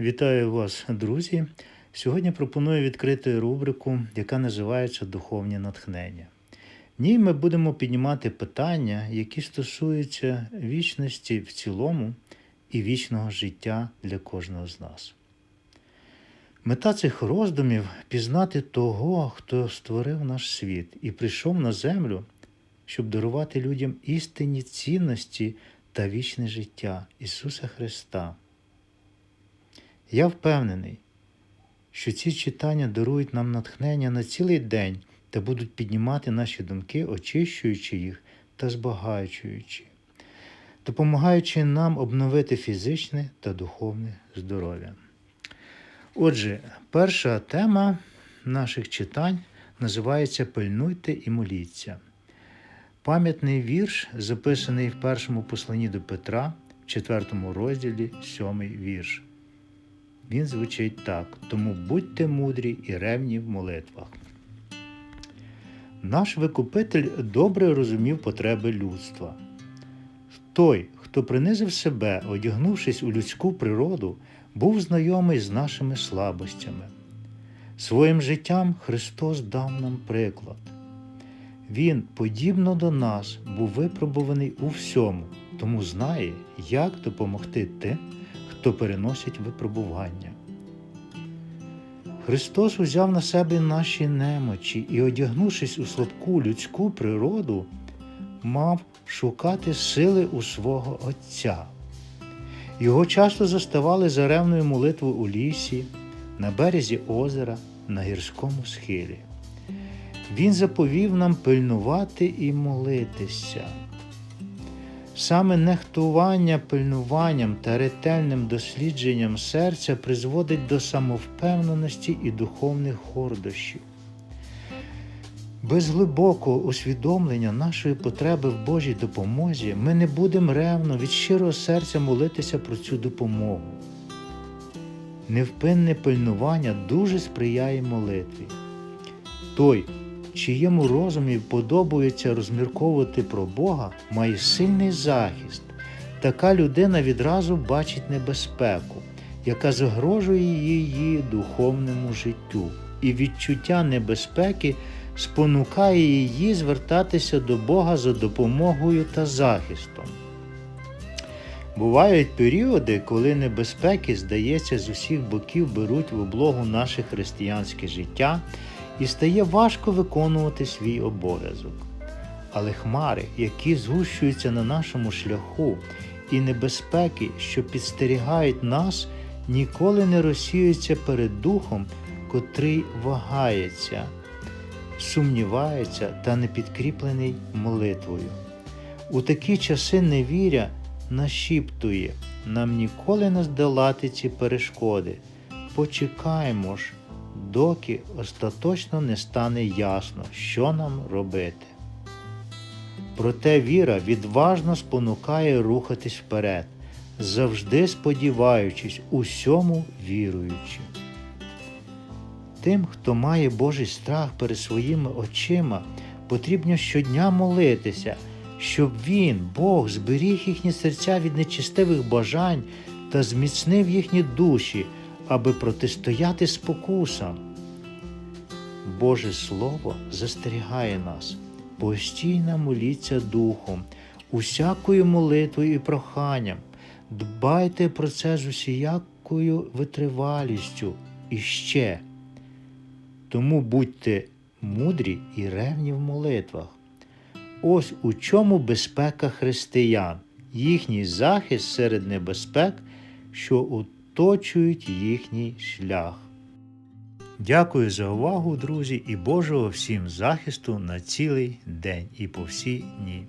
Вітаю вас, друзі! Сьогодні пропоную відкрити рубрику, яка називається Духовні натхнення. В ній ми будемо піднімати питання, які стосуються вічності в цілому і вічного життя для кожного з нас. Мета цих роздумів пізнати того, хто створив наш світ і прийшов на землю, щоб дарувати людям істинні цінності та вічне життя Ісуса Христа. Я впевнений, що ці читання дарують нам натхнення на цілий день та будуть піднімати наші думки, очищуючи їх та збагачуючи, допомагаючи нам обновити фізичне та духовне здоров'я. Отже, перша тема наших читань називається Пильнуйте і моліться. Пам'ятний вірш, записаний в першому посланні до Петра, в четвертому розділі, сьомий вірш. Він звучить так: тому будьте мудрі і ревні в молитвах. Наш Викупитель добре розумів потреби людства. Той, хто принизив себе, одягнувшись у людську природу, був знайомий з нашими слабостями. Своїм життям Христос дав нам приклад. Він, подібно до нас, був випробуваний у всьому, тому знає, як допомогти тим, хто переносить випробування. Христос узяв на себе наші немочі і, одягнувшись у слабку людську природу, мав шукати сили у свого Отця. Його часто заставали за ревною молитвою у лісі, на березі озера, на гірському схилі. Він заповів нам пильнувати і молитися. Саме нехтування пильнуванням та ретельним дослідженням серця призводить до самовпевненості і духовних гордощів. Без глибокого усвідомлення нашої потреби в Божій допомозі ми не будемо ревно від щирого серця молитися про цю допомогу. Невпинне пильнування дуже сприяє молитві. Той, чиєму розумі подобається розмірковувати про Бога, має сильний захист. Така людина відразу бачить небезпеку, яка загрожує її духовному життю, і відчуття небезпеки спонукає її звертатися до Бога за допомогою та захистом. Бувають періоди, коли небезпеки, здається, з усіх боків беруть в облогу наше християнське життя і стає важко виконувати свій обов'язок. Але хмари, які згущуються на нашому шляху, і небезпеки, що підстерігають нас, ніколи не розсіюються перед духом, котрий вагається, сумнівається та не підкріплений молитвою. У такі часи невіря нашіптує, нам ніколи не здолати ці перешкоди. Почекаємо ж доки остаточно не стане ясно, що нам робити. Проте віра відважно спонукає рухатись вперед, завжди сподіваючись, усьому віруючи. Тим, хто має Божий страх перед своїми очима, потрібно щодня молитися, щоб Він, Бог, зберіг їхні серця від нечистивих бажань та зміцнив їхні душі аби протистояти спокусам. Боже Слово застерігає нас, постійно моліться Духом, усякою молитвою і проханням, дбайте про це з усіякою витривалістю і ще. Тому будьте мудрі і ревні в молитвах. Ось у чому безпека християн, їхній захист серед небезпек, що у оточують їхній шлях. Дякую за увагу, друзі, і Божого всім захисту на цілий день і по всі дні.